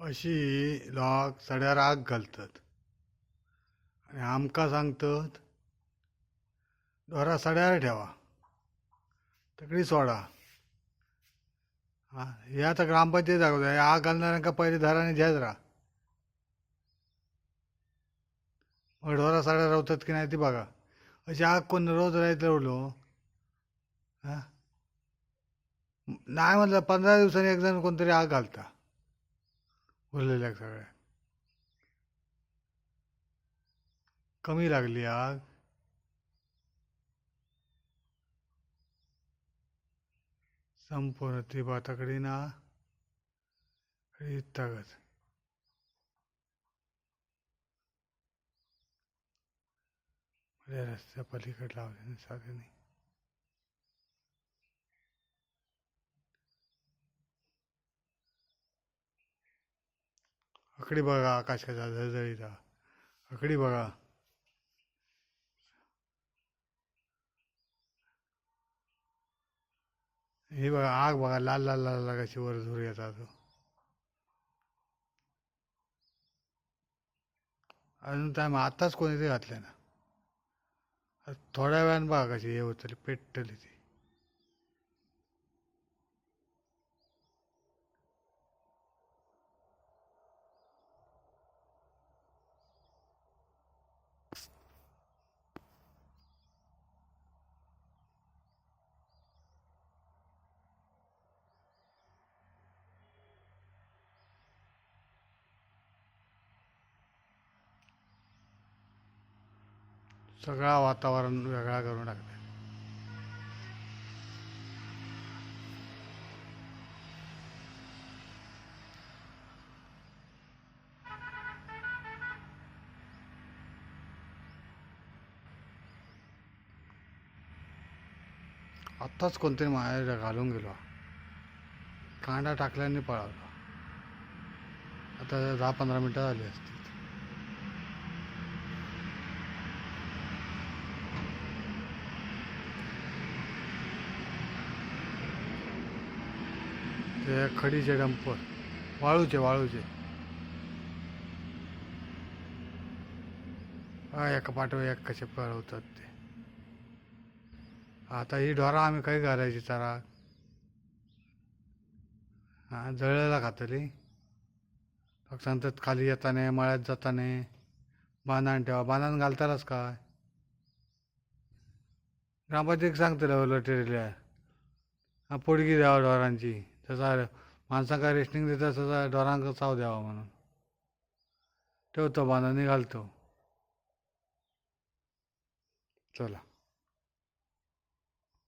अशी लोक सड्यार आग घालतात. आणि आमकां सांगतात दोरा सड्यार ठेवा तकडी सोडा. आं हे आता ग्रामपंचायत दाखवता हे आग घालणाऱ्यांका पहिले दाराने झेज राहा. मग ढोरा साड्या रावतात की नाही ती बघा. अशी आग कोण रोज राहत रावलो हा? नाही म्हटलं पंधरा दिवसांनी एक जण कोणतरी आग घालता. उरलेल्या सगळ्या. कमी लागली आग. संपूर्ण ती ना इतगत रस्त्या पलीकडे लावले साधे नाही. अकडी बघा आकाशाचा झळझळीचा अकडी बघा. हे बघा आग बघा लाल लाल लाल लाल कशी वर झुर येतात अजून टाइम कोणी ते घातले ना. थोड्या वेळानं बघा कशी हे होतली पेटली ती. सगळा वातावरण वेगळा करून टाकलं आत्ताच कोणतरी माझ्या घालून गेलो. कांडा टाकल्याने पळाला. आता दहा पंधरा मिनटं झाली असतील. ते खडीचे डंपर. वाळूचे वाळूचे. हा एका पाठव एक कसे पळवतात ते. आता ही ढोरा आम्ही काही घालायची चारा हा जळलेला खातली. फक्त सांगतात खाली येताने मळ्यात जाताने बांधान ठेवा. बांधान घालतालाच काय? ग्रामपंचायत सांगतलं लटेरिल्या पोडगी द्यावा ढोरांची. त्याचा माणसांका रेशनिंग देतात त्याचा डोरांक चाव द्यावा म्हणून. ठेवतो बांधा निघालतो चला.